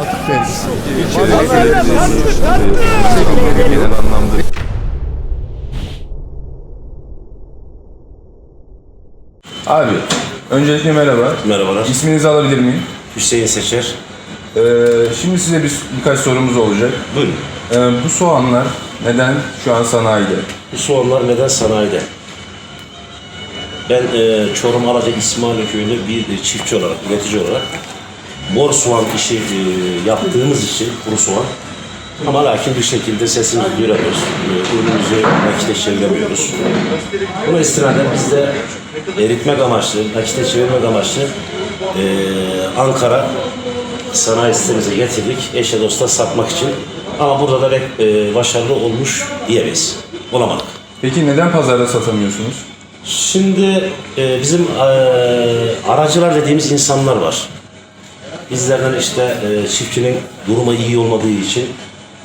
atık vergisi. genel anlamda Abi, öncelikle merhaba. Merhabalar. İsminizi alabilir miyim? Hüseyin Seçer. Ee, şimdi size bir, birkaç sorumuz olacak. Buyurun. Ee, bu soğanlar neden şu an sanayide? Bu soğanlar neden sanayide? Ben e, Çorum Alaca İsmail Köyü'nde bir e, çiftçi olarak, üretici olarak mor soğan işi e, yaptığımız için kuru soğan ama lakin bir şekilde sesimizi duyuramıyoruz. E, ürünümüzü nakite çeviremiyoruz. Buna istinaden biz de eritmek amaçlı, nakite çevirmek amaçlı e, Ankara sanayi sitemize getirdik. Eşe dosta satmak için. Ama burada da pek e, başarılı olmuş diyemeyiz. Olamadık. Peki neden pazarda satamıyorsunuz? Şimdi e, bizim e, aracılar dediğimiz insanlar var. Bizlerden işte e, çiftçinin durumu iyi olmadığı için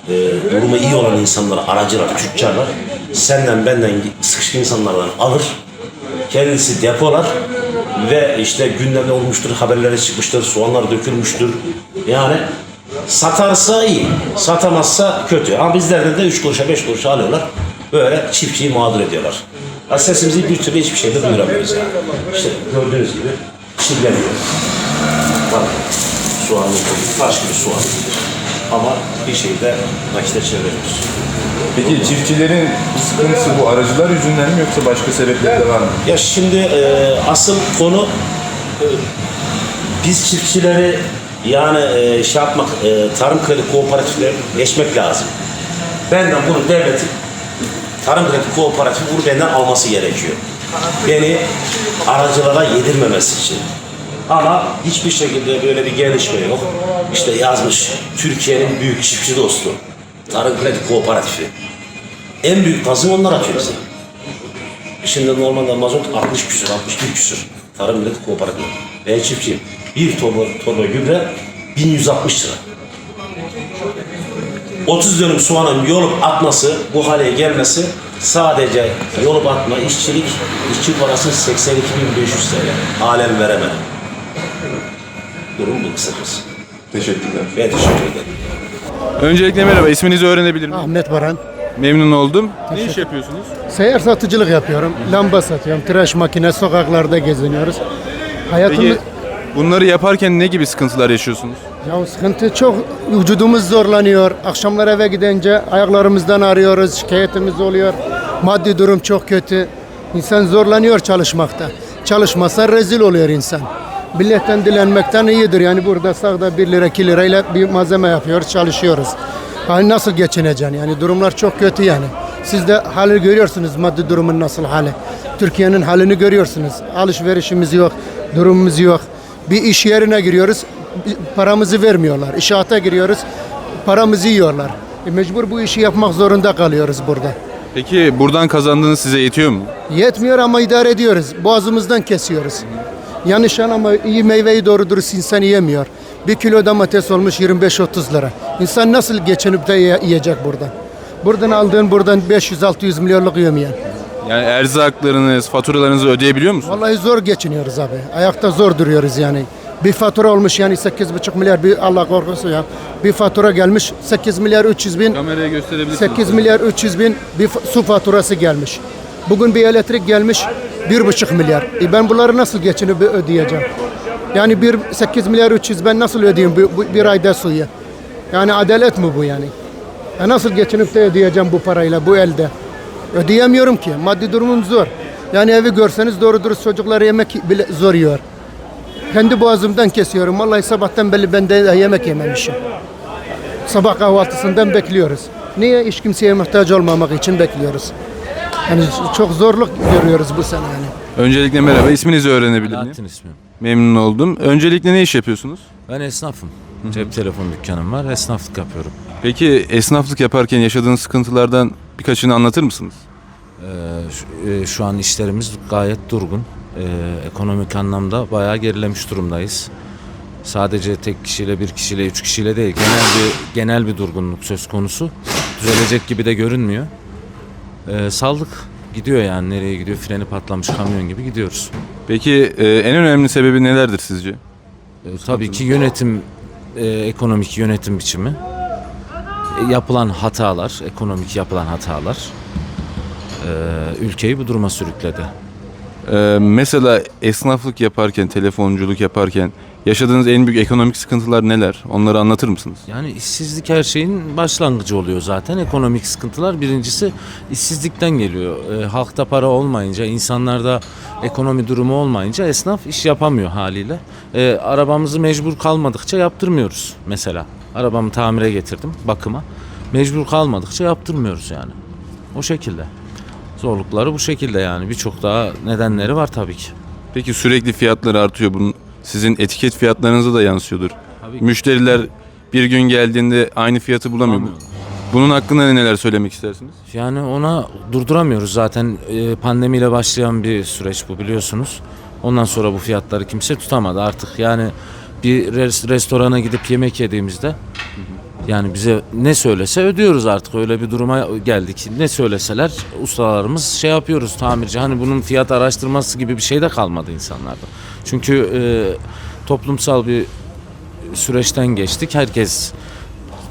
e, durumu iyi olan insanlar, aracılar, tüccarlar senden benden sıkışık insanlardan alır. Kendisi depolar ve işte gündemde olmuştur, haberlere çıkmıştır, soğanlar dökülmüştür. Yani satarsa iyi, satamazsa kötü. Ama bizlerden de 3 kuruşa 5 kuruşa alıyorlar. Böyle çiftçiyi mağdur ediyorlar. Ya sesimizi bir türlü hiçbir şeyde duyuramıyoruz yani. İşte gördüğünüz gibi çiğneniyor. Bak soğanlı taş gibi soğan. Ama bir şeyde nakite çeviremiyoruz. Peki çiftçilerin sıkıntısı bu aracılar yüzünden mi yoksa başka sebepleri de var mı? Ya şimdi e, asıl konu e, biz çiftçileri yani e, şey yapmak, e, tarım kredi kooperatiflerine geçmek lazım. Benden bunu devletin tarım kredi kooperatifi bunu benden alması gerekiyor. Beni aracılara yedirmemesi için. Ama hiçbir şekilde böyle bir gelişme yok. İşte yazmış Türkiye'nin büyük çiftçi dostu. Tarım kredi kooperatifi. En büyük gazı onlar atıyor bize. Şimdi normalde mazot 60 küsür, 61 küsür. Tarım Millet Kooperatifi. Ben çiftçiyim. Bir torba, torba gübre 1160 lira. 30 dönüm soğanın yolup atması, bu hale gelmesi sadece yolup atma, işçilik, işçi parası 82.500 TL. Alem veremem. Durum bu kısacası. Teşekkürler. Ben teşekkür ederim. Öncelikle merhaba, isminizi öğrenebilir miyim? Ahmet Baran. Memnun oldum. Ne iş yapıyorsunuz? Seyyar satıcılık yapıyorum. Lamba satıyorum. Tıraş makine, sokaklarda geziniyoruz. Hayatımız... Peki bunları yaparken ne gibi sıkıntılar yaşıyorsunuz? Ya sıkıntı çok. Vücudumuz zorlanıyor. Akşamlar eve gidince ayaklarımızdan arıyoruz. Şikayetimiz oluyor. Maddi durum çok kötü. İnsan zorlanıyor çalışmakta. Çalışmasa rezil oluyor insan. Milletten dilenmekten iyidir. Yani burada sağda 1 lira 2 lirayla bir malzeme yapıyoruz, çalışıyoruz. Hani nasıl geçineceksin? Yani durumlar çok kötü yani. Siz de hali görüyorsunuz maddi durumun nasıl hali. Türkiye'nin halini görüyorsunuz. Alışverişimiz yok, durumumuz yok. Bir iş yerine giriyoruz, paramızı vermiyorlar. İşaata giriyoruz, paramızı yiyorlar. E mecbur bu işi yapmak zorunda kalıyoruz burada. Peki buradan kazandığınız size yetiyor mu? Yetmiyor ama idare ediyoruz. Boğazımızdan kesiyoruz. Yanlış ama iyi meyveyi doğru dürüst insan yiyemiyor. Bir kilo domates olmuş 25-30 lira. İnsan nasıl geçinip de ye- yiyecek buradan? Buradan aldığın buradan 500-600 milyonluk yemeyen. Yani erzaklarınız, faturalarınızı ödeyebiliyor musunuz? Vallahi zor geçiniyoruz abi. Ayakta zor duruyoruz yani. Bir fatura olmuş yani 8,5 milyar bir Allah korkusu ya. Bir fatura gelmiş 8 milyar 300 bin. Kameraya gösterebilirsiniz. 8 milyar 300 bin bir su faturası gelmiş. Bugün bir elektrik gelmiş 1,5 milyar. E ben bunları nasıl geçinip ödeyeceğim? Yani bir 8 milyar 300 ben nasıl ödeyeyim bu, bir ayda suyu? Yani adalet mi bu yani? E nasıl geçinip de ödeyeceğim bu parayla bu elde? Ödeyemiyorum ki. Maddi durumum zor. Yani evi görseniz doğru dürüst çocuklar yemek bile zor yiyor. Kendi boğazımdan kesiyorum. Vallahi sabahtan beri ben de yemek yememişim. Sabah kahvaltısından bekliyoruz. Niye? Hiç kimseye muhtaç olmamak için bekliyoruz. Yani çok zorluk görüyoruz bu sene yani. Öncelikle merhaba, isminizi öğrenebilir miyim? Alaaddin ismim. Memnun oldum. Öncelikle ne iş yapıyorsunuz? Ben esnafım. Cep telefon dükkanım var. Esnaflık yapıyorum. Peki esnaflık yaparken yaşadığınız sıkıntılardan birkaçını anlatır mısınız? Ee, şu, e, şu an işlerimiz gayet durgun. Ee, ekonomik anlamda bayağı gerilemiş durumdayız. Sadece tek kişiyle, bir kişiyle, üç kişiyle değil. Genel bir genel bir durgunluk söz konusu. Düzelecek gibi de görünmüyor. Ee, saldık. Gidiyor yani nereye gidiyor? Freni patlamış kamyon gibi gidiyoruz. Peki e, en önemli sebebi nelerdir sizce? Ee, tabii ki yönetim e, ekonomik yönetim biçimi, e, yapılan hatalar, ekonomik yapılan hatalar e, ülkeyi bu duruma sürükledi. Ee, mesela esnaflık yaparken, telefonculuk yaparken yaşadığınız en büyük ekonomik sıkıntılar neler? Onları anlatır mısınız? Yani işsizlik her şeyin başlangıcı oluyor zaten. Ekonomik sıkıntılar birincisi işsizlikten geliyor. E, halkta para olmayınca, insanlarda ekonomi durumu olmayınca esnaf iş yapamıyor haliyle. E, arabamızı mecbur kalmadıkça yaptırmıyoruz mesela. Arabamı tamire getirdim bakıma. Mecbur kalmadıkça yaptırmıyoruz yani. O şekilde. Zorlukları bu şekilde yani. Birçok daha nedenleri var tabii ki. Peki sürekli fiyatlar artıyor. Bunun sizin etiket fiyatlarınıza da yansıyordur. Tabii ki. Müşteriler bir gün geldiğinde aynı fiyatı bulamıyor. Bunun hakkında neler söylemek istersiniz? Yani ona durduramıyoruz zaten e, pandemiyle başlayan bir süreç bu biliyorsunuz. Ondan sonra bu fiyatları kimse tutamadı artık. Yani bir res- restorana gidip yemek yediğimizde yani bize ne söylese ödüyoruz artık öyle bir duruma geldik. Ne söyleseler ustalarımız şey yapıyoruz tamirci. Hani bunun fiyat araştırması gibi bir şey de kalmadı insanlarda. Çünkü e, toplumsal bir süreçten geçtik. Herkes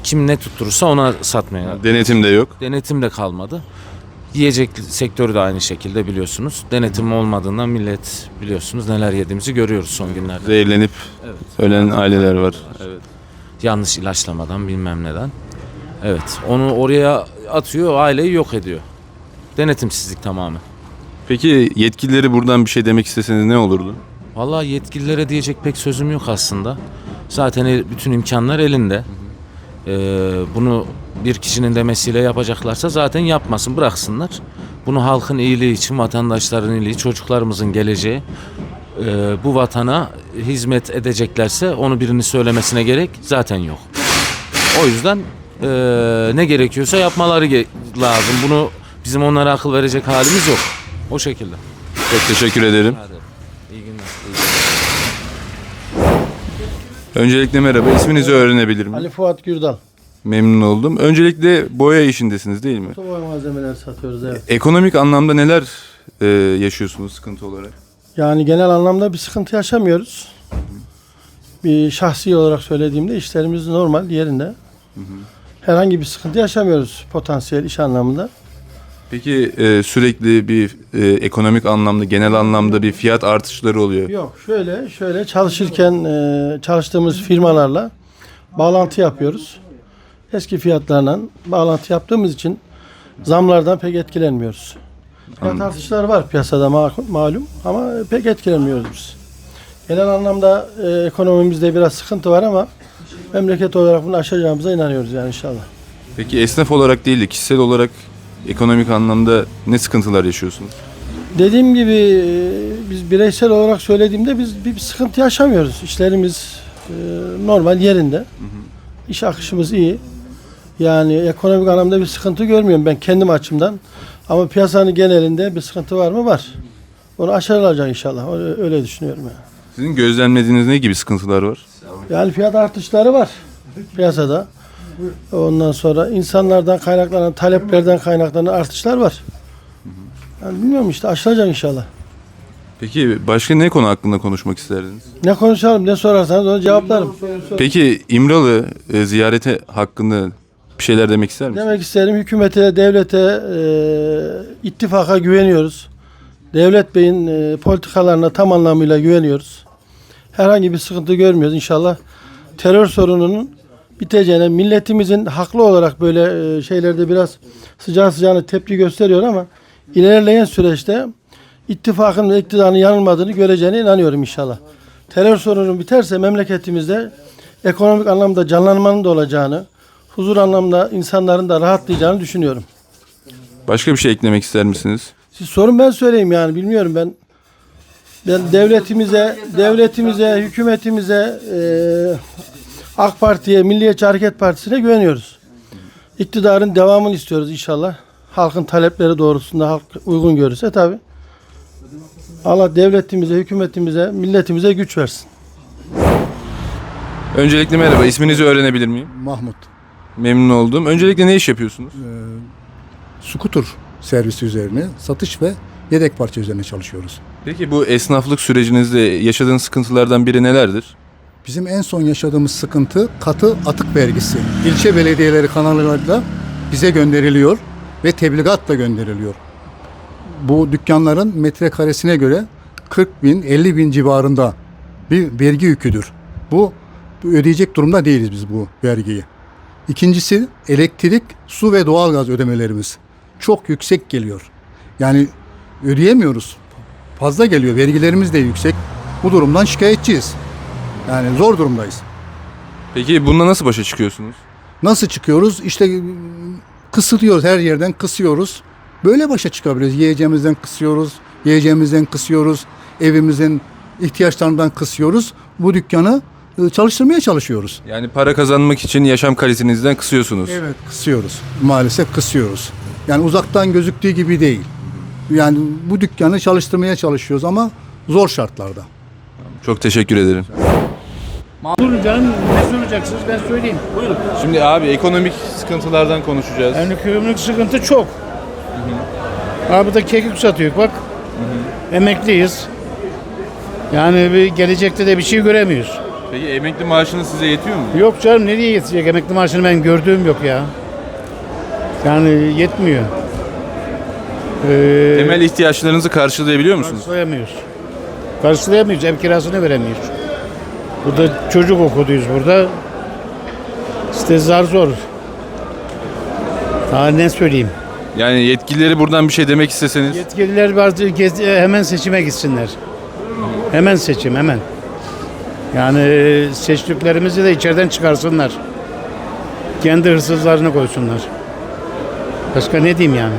kim ne tutturursa ona satmaya Denetim de yok. Denetim de kalmadı. Yiyecek sektörü de aynı şekilde biliyorsunuz. Denetim olmadığından millet biliyorsunuz neler yediğimizi görüyoruz son günlerde. Zehirlenip ölen aileler var. Evet. Yanlış ilaçlamadan bilmem neden. Evet onu oraya atıyor aileyi yok ediyor. Denetimsizlik tamamen. Peki yetkilileri buradan bir şey demek isteseniz ne olurdu? Vallahi yetkililere diyecek pek sözüm yok aslında. Zaten el- bütün imkanlar elinde. Ee, bunu bir kişinin demesiyle yapacaklarsa zaten yapmasın, bıraksınlar. Bunu halkın iyiliği için, vatandaşların iyiliği, çocuklarımızın geleceği, e, bu vatana hizmet edeceklerse onu birini söylemesine gerek zaten yok. O yüzden e, ne gerekiyorsa yapmaları ge- lazım. Bunu bizim onlara akıl verecek halimiz yok. O şekilde. Çok teşekkür ederim. İyi günler. Öncelikle merhaba. İsminizi öğrenebilir miyim? Ali Fuat Gürdal. Memnun oldum. Öncelikle boya işindesiniz değil mi? Otoboy malzemeleri satıyoruz evet. Ekonomik anlamda neler e, yaşıyorsunuz sıkıntı olarak? Yani genel anlamda bir sıkıntı yaşamıyoruz. Bir şahsi olarak söylediğimde işlerimiz normal yerinde. Herhangi bir sıkıntı yaşamıyoruz potansiyel iş anlamında. Peki e, sürekli bir e, ekonomik anlamda, genel anlamda bir fiyat artışları oluyor. Yok şöyle şöyle çalışırken e, çalıştığımız firmalarla bağlantı yapıyoruz. Eski fiyatlarla bağlantı yaptığımız için zamlardan pek etkilenmiyoruz. Fiyat artışları var piyasada ma- malum ama pek etkilenmiyoruz biz. Genel anlamda e, ekonomimizde biraz sıkıntı var ama memleket olarak bunu aşacağımıza inanıyoruz yani inşallah. Peki esnaf olarak değil de kişisel olarak ekonomik anlamda ne sıkıntılar yaşıyorsunuz? Dediğim gibi e, biz bireysel olarak söylediğimde biz bir, bir sıkıntı yaşamıyoruz. İşlerimiz e, normal yerinde. İş akışımız iyi. Yani ekonomik anlamda bir sıkıntı görmüyorum ben kendim açımdan. Ama piyasanın genelinde bir sıkıntı var mı? Var. Onu aşarılacak inşallah. Öyle, öyle düşünüyorum yani. Sizin gözlemlediğiniz ne gibi sıkıntılar var? Yani fiyat artışları var piyasada. Ondan sonra insanlardan kaynaklanan, taleplerden kaynaklanan artışlar var. Yani bilmiyorum işte aşılacak inşallah. Peki başka ne konu hakkında konuşmak isterdiniz? Ne konuşalım ne sorarsanız onu cevaplarım. Peki İmralı e, ziyareti hakkında bir şeyler demek ister misiniz? Demek isterim hükümete, devlete, e, ittifaka güveniyoruz. Devlet Bey'in e, politikalarına tam anlamıyla güveniyoruz. Herhangi bir sıkıntı görmüyoruz inşallah. Terör sorununun biteceğine, milletimizin haklı olarak böyle e, şeylerde biraz sıcağı sıcağına tepki gösteriyor ama ilerleyen süreçte ittifakın ve iktidarın yanılmadığını göreceğine inanıyorum inşallah. Terör sorunu biterse memleketimizde ekonomik anlamda canlanmanın da olacağını, huzur anlamda insanların da rahatlayacağını düşünüyorum. Başka bir şey eklemek ister misiniz? Siz sorun ben söyleyeyim yani bilmiyorum ben. Ben devletimize, devletimize, hükümetimize, eee, AK Parti'ye, Milliyetçi Hareket Partisi'ne güveniyoruz. İktidarın devamını istiyoruz inşallah. Halkın talepleri doğrultusunda halk uygun görürse tabi. Allah devletimize, hükümetimize, milletimize güç versin. Öncelikle merhaba. İsminizi öğrenebilir miyim? Mahmut. Memnun oldum. Öncelikle ne iş yapıyorsunuz? Skuter servisi üzerine satış ve yedek parça üzerine çalışıyoruz. Peki bu esnaflık sürecinizde yaşadığınız sıkıntılardan biri nelerdir? Bizim en son yaşadığımız sıkıntı katı atık vergisi. İlçe belediyeleri kanallarıyla bize gönderiliyor ve tebligatla gönderiliyor. Bu dükkanların metrekaresine göre 40 bin, 50 bin civarında bir vergi yüküdür. Bu ödeyecek durumda değiliz biz bu vergiyi. İkincisi elektrik, su ve doğalgaz ödemelerimiz çok yüksek geliyor. Yani ödeyemiyoruz. Fazla geliyor. Vergilerimiz de yüksek. Bu durumdan şikayetçiyiz. Yani zor durumdayız. Peki bununla nasıl başa çıkıyorsunuz? Nasıl çıkıyoruz? İşte ıı, kısıtıyoruz. Her yerden kısıyoruz. Böyle başa çıkabiliriz. Yiyeceğimizden kısıyoruz. Yiyeceğimizden kısıyoruz. Evimizin ihtiyaçlarından kısıyoruz. Bu dükkanı çalıştırmaya çalışıyoruz. Yani para kazanmak için yaşam kalitenizden kısıyorsunuz. Evet kısıyoruz. Maalesef kısıyoruz. Yani uzaktan gözüktüğü gibi değil. Yani bu dükkanı çalıştırmaya çalışıyoruz ama zor şartlarda. Çok teşekkür ederim. Buyurun canım ne soracaksınız ben söyleyeyim. Buyurun. Şimdi abi ekonomik sıkıntılardan konuşacağız. Yani ekonomik sıkıntı çok. Abi da kekik satıyor bak. Emekliyiz. Yani bir gelecekte de bir şey göremiyoruz. Peki emekli maaşınız size yetiyor mu? Yok canım nereye yetecek emekli maaşını ben gördüğüm yok ya. Yani yetmiyor. Ee, Temel ihtiyaçlarınızı karşılayabiliyor musunuz? karşılayamıyoruz. Karşılayamıyoruz. Ev kirasını veremiyoruz. Burada çocuk okuduyuz burada. İşte zar zor. Daha ne söyleyeyim? Yani yetkilileri buradan bir şey demek isteseniz. Yetkililer bazı hemen seçime gitsinler. Hemen seçim hemen. Yani e, seçtiklerimizi de içeriden çıkarsınlar. Kendi hırsızlarını koysunlar. Başka ne diyeyim yani?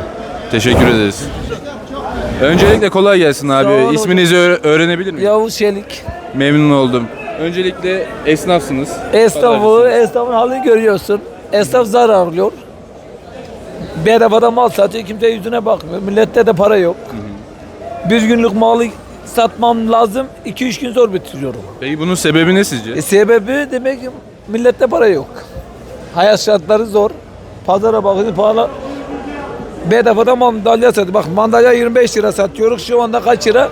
Teşekkür ederiz. Öncelikle kolay gelsin abi. Sağ olun İsminizi öğre- öğrenebilir miyim? Yavuz Çelik. Memnun oldum. Öncelikle esnafsınız. Esnafı, esnafın halini görüyorsun. Esnaf zarar alıyor. Bedavadan mal satıyor, kimse yüzüne bakmıyor. Millette de para yok. Bir günlük malı satmam lazım, 2-3 gün zor bitiriyorum. Peki bunun sebebi ne sizce? E, sebebi demek ki millette para yok. Hayat şartları zor. Pazara bakıyorsun pahalı. Bedavadan mandalya satıyor. Bak mandalya 25 lira satıyoruz. Şu anda kaç lira?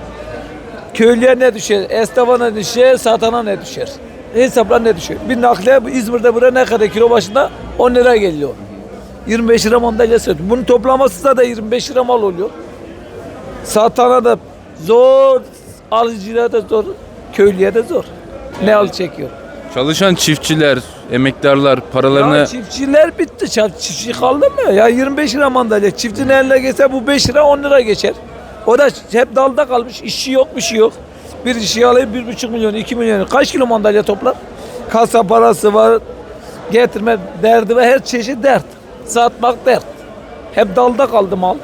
Köylüye ne düşer? Esnafa ne düşer? Satana ne düşer? Hesapla ne düşer? Bir nakliye İzmir'de buraya ne kadar kilo başına? 10 lira geliyor. 25 lira mandalya satıyor. Bunun toplaması da 25 lira mal oluyor. Satana da zor, alıcıya da zor, köylüye de zor. Ne al çekiyor. Çalışan çiftçiler, emektarlar paralarını Ya çiftçiler bitti. Çift- Çiftçi kaldı mı? Ya 25 lira mandalya. Çiftçinin eline geçse bu 5 lira 10 lira geçer. O da hep dalda kalmış. İşçi yok bir şey yok. Bir işi alayım 1,5 milyon 2 milyon. Kaç kilo mandalya toplar? Kasa parası var. Getirme derdi ve her çeşit dert. Satmak dert. Hep dalda kaldı mal.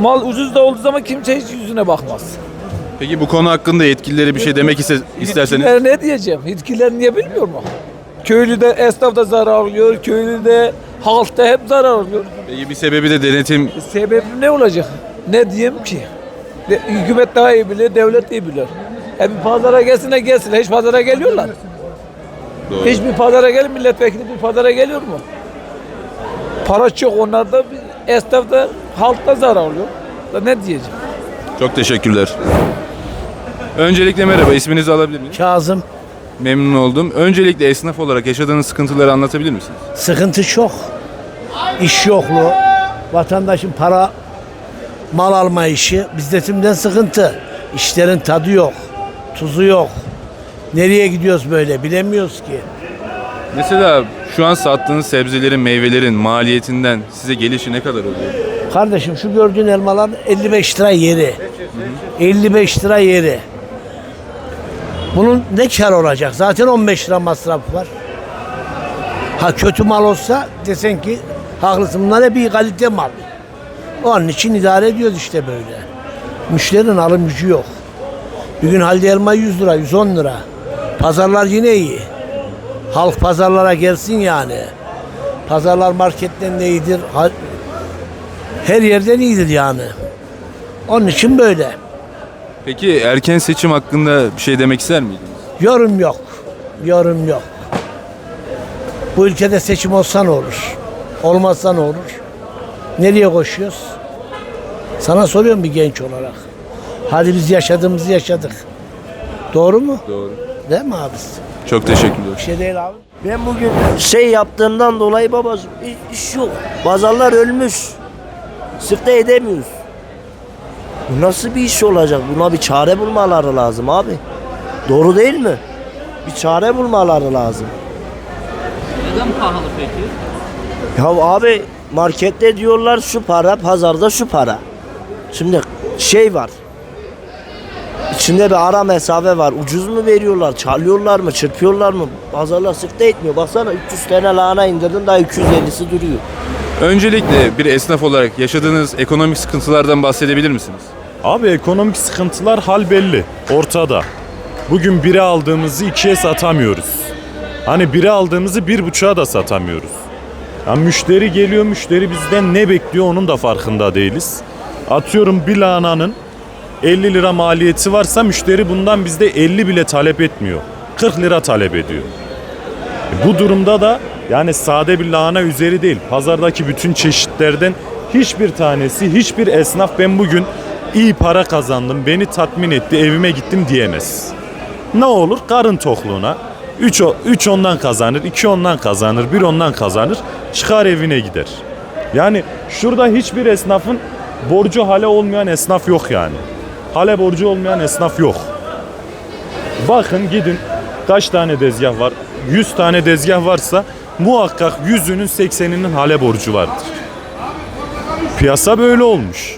Mal ucuz da olduğu zaman kimse hiç yüzüne bakmaz. Peki bu konu hakkında yetkililere bir şey demek iste- isterseniz Yetkililer ne diyeceğim? Yetkililer niye bilmiyor mu? Köylü de esnaf da zarar alıyor. Köylü de halk da hep zarar alıyor. Peki bir sebebi de denetim Sebebi ne olacak? Ne diyeyim ki? De, hükümet daha iyi bilir, devlet iyi bilir. E bir pazara gelsin de gelsin. Hiç pazara geliyorlar. Doğru. Hiç bir pazara gel milletvekili bir pazara geliyor mu? Para çok onlarda esnaf da halk da zarar alıyor. Da ne diyeceğim? Çok teşekkürler. Öncelikle merhaba, isminizi alabilir miyim? Kazım Memnun oldum. Öncelikle esnaf olarak yaşadığınız sıkıntıları anlatabilir misiniz? sıkıntı çok. İş yokluğu, vatandaşın para mal alma işi bizdetimden sıkıntı. İşlerin tadı yok, tuzu yok. Nereye gidiyoruz böyle bilemiyoruz ki. Mesela şu an sattığınız sebzelerin, meyvelerin maliyetinden size gelişi ne kadar oluyor? Kardeşim şu gördüğün elmalar 55 lira yeri. 55 lira yeri. Bunun ne kar olacak? Zaten 15 lira masraf var. Ha kötü mal olsa desen ki haklısın bunlar hep iyi kalite mal. Onun için idare ediyoruz işte böyle. Müşterinin alım gücü yok. Bir gün halde elma 100 lira, 110 lira. Pazarlar yine iyi. Halk pazarlara gelsin yani. Pazarlar marketten de iyidir. Her yerden iyidir yani. Onun için böyle. Peki erken seçim hakkında bir şey demek ister miydiniz? Yorum yok. Yorum yok. Bu ülkede seçim olsa ne olur? Olmazsa ne olur? Nereye koşuyoruz? Sana soruyorum bir genç olarak. Hadi biz yaşadığımızı yaşadık. Doğru mu? Doğru. Değil mi abisi? Çok teşekkürler. Bir şey değil abi. Ben bugün şey yaptığımdan dolayı babacığım iş, yok. Pazarlar ölmüş. Sıfta edemiyoruz. Bu nasıl bir iş olacak? Buna bir çare bulmaları lazım abi. Doğru değil mi? Bir çare bulmaları lazım. Neden pahalı peki? Ya abi markette diyorlar şu para, pazarda şu para. Şimdi şey var. İçinde bir ara mesafe var. Ucuz mu veriyorlar, çalıyorlar mı, çırpıyorlar mı? Pazarlar sıfta etmiyor. Baksana 300 tane lahana indirdin daha 250'si duruyor. Öncelikle bir esnaf olarak yaşadığınız ekonomik sıkıntılardan bahsedebilir misiniz? Abi ekonomik sıkıntılar hal belli. Ortada. Bugün biri aldığımızı ikiye satamıyoruz. Hani biri aldığımızı bir buçuğa da satamıyoruz. Ya müşteri geliyor müşteri bizden ne bekliyor onun da farkında değiliz. Atıyorum bir lahananın 50 lira maliyeti varsa müşteri bundan bizde 50 bile talep etmiyor. 40 lira talep ediyor. E Bu durumda da yani sade bir lahana üzeri değil. Pazardaki bütün çeşitlerden hiçbir tanesi, hiçbir esnaf ben bugün iyi para kazandım, beni tatmin etti, evime gittim diyemez. Ne olur? Karın tokluğuna. 3 3 ondan kazanır, 2 ondan kazanır, 1 ondan kazanır. Çıkar evine gider. Yani şurada hiçbir esnafın borcu hale olmayan esnaf yok yani. Hale borcu olmayan esnaf yok. Bakın gidin kaç tane dezgah var? 100 tane dezgah varsa muhakkak yüzünün 80'inin hale borcu vardır. Piyasa böyle olmuş.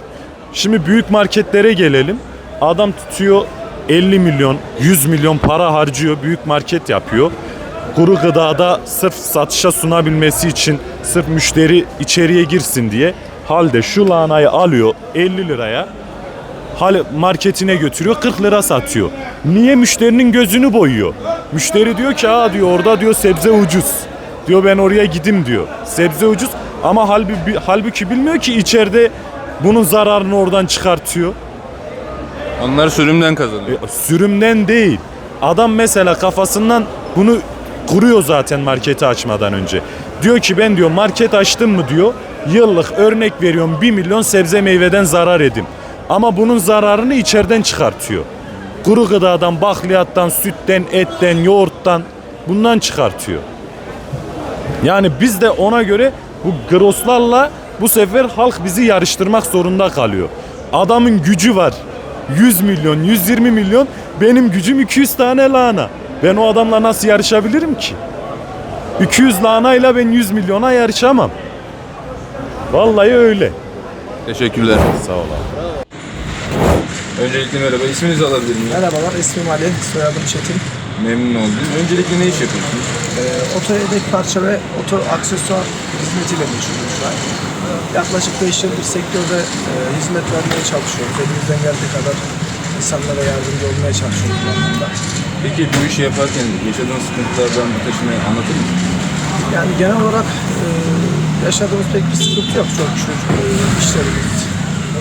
Şimdi büyük marketlere gelelim. Adam tutuyor 50 milyon, 100 milyon para harcıyor, büyük market yapıyor. Kuru gıdada sırf satışa sunabilmesi için, sırf müşteri içeriye girsin diye halde şu lahanayı alıyor 50 liraya. Hal marketine götürüyor 40 lira satıyor. Niye müşterinin gözünü boyuyor? Müşteri diyor ki aa diyor orada diyor sebze ucuz. Diyor ben oraya gidim diyor. Sebze ucuz ama halbuki, halbuki bilmiyor ki içeride bunun zararını oradan çıkartıyor. Onlar sürümden kazanıyor. E, sürümden değil. Adam mesela kafasından bunu kuruyor zaten marketi açmadan önce. Diyor ki ben diyor market açtım mı diyor. Yıllık örnek veriyorum 1 milyon sebze meyveden zarar edim. Ama bunun zararını içeriden çıkartıyor. Kuru gıdadan, bakliyattan, sütten, etten, yoğurttan bundan çıkartıyor. Yani biz de ona göre bu groslarla bu sefer halk bizi yarıştırmak zorunda kalıyor. Adamın gücü var. 100 milyon, 120 milyon. Benim gücüm 200 tane lahana. Ben o adamla nasıl yarışabilirim ki? 200 lahanayla ben 100 milyona yarışamam. Vallahi öyle. Teşekkürler. Sağ ol abi. Öncelikle merhaba. İsminizi alabilir miyim? Merhabalar, ismim Ali, soyadım Çetin. Memnun oldum. Öncelikle ne iş yapıyorsunuz? Ee, oto yedek parça ve oto aksesuar hizmetiyle meşgulüm şu an. Yaklaşık 5 yıldır sektörde e, hizmet vermeye çalışıyoruz. Elimizden geldiği kadar insanlara yardımcı olmaya çalışıyoruz bu anlamda. Peki bu işi yaparken yaşadığınız sıkıntılardan birkaçını anlatır mısınız? Yani genel olarak e, yaşadığımız pek bir sıkıntı yok. Çok şükür e, işlerimiz,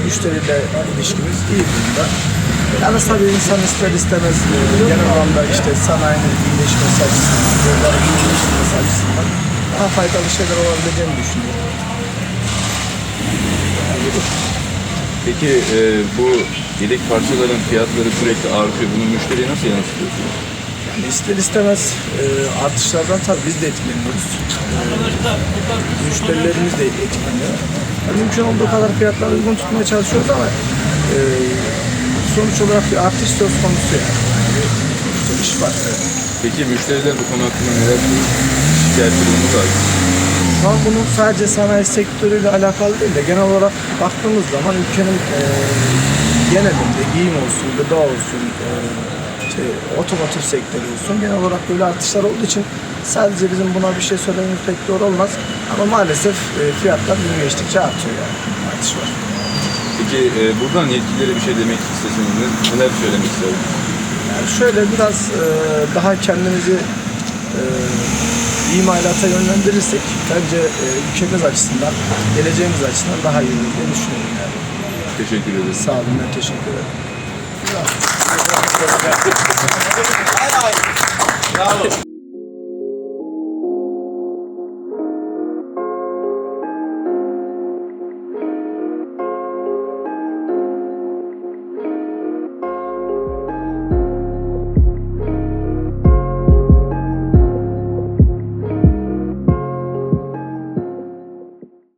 müşteriyle ilişkimiz iyi durumda. Yalnız tabii insan ister istemez e, genel anlamda işte sanayinin iyileşmesi açısından, yolların iyileşmesi açısından daha faydalı şeyler olabileceğini düşünüyorum. Peki e, bu yedek parçaların fiyatları sürekli artıyor. Bunu müşteriye nasıl yansıtıyorsunuz? Yani ister istemez e, artışlardan tabii biz de etkileniyoruz. E, müşterilerimiz de etkileniyor. Yani mümkün olduğu kadar fiyatları uygun tutmaya çalışıyoruz ama e, sonuç olarak bir artış söz konusu yani. İşte iş var. Peki müşteriler bu konu hakkında neler? Şikayetçi durumu var. Şu an bunun sadece sanayi sektörüyle alakalı değil de genel olarak baktığımız zaman ülkenin e, genelinde giyim olsun, gıda olsun, e, işte otomotiv sektörü olsun genel olarak böyle artışlar olduğu için sadece bizim buna bir şey söylememiz pek doğru olmaz. Ama maalesef e, fiyatlar gün geçtikçe artıyor yani. Artış var. Peki e, buradan yetkililere bir şey demek isteseniz ne- neler söylemek istersiniz? Yani şöyle biraz e, daha kendimizi e, imalata yönlendirirsek bence e, ülkemiz açısından, geleceğimiz açısından daha iyi olur diye düşünüyorum yani. Teşekkür ederim. Sağ olun, ben teşekkür ederim. Bravo.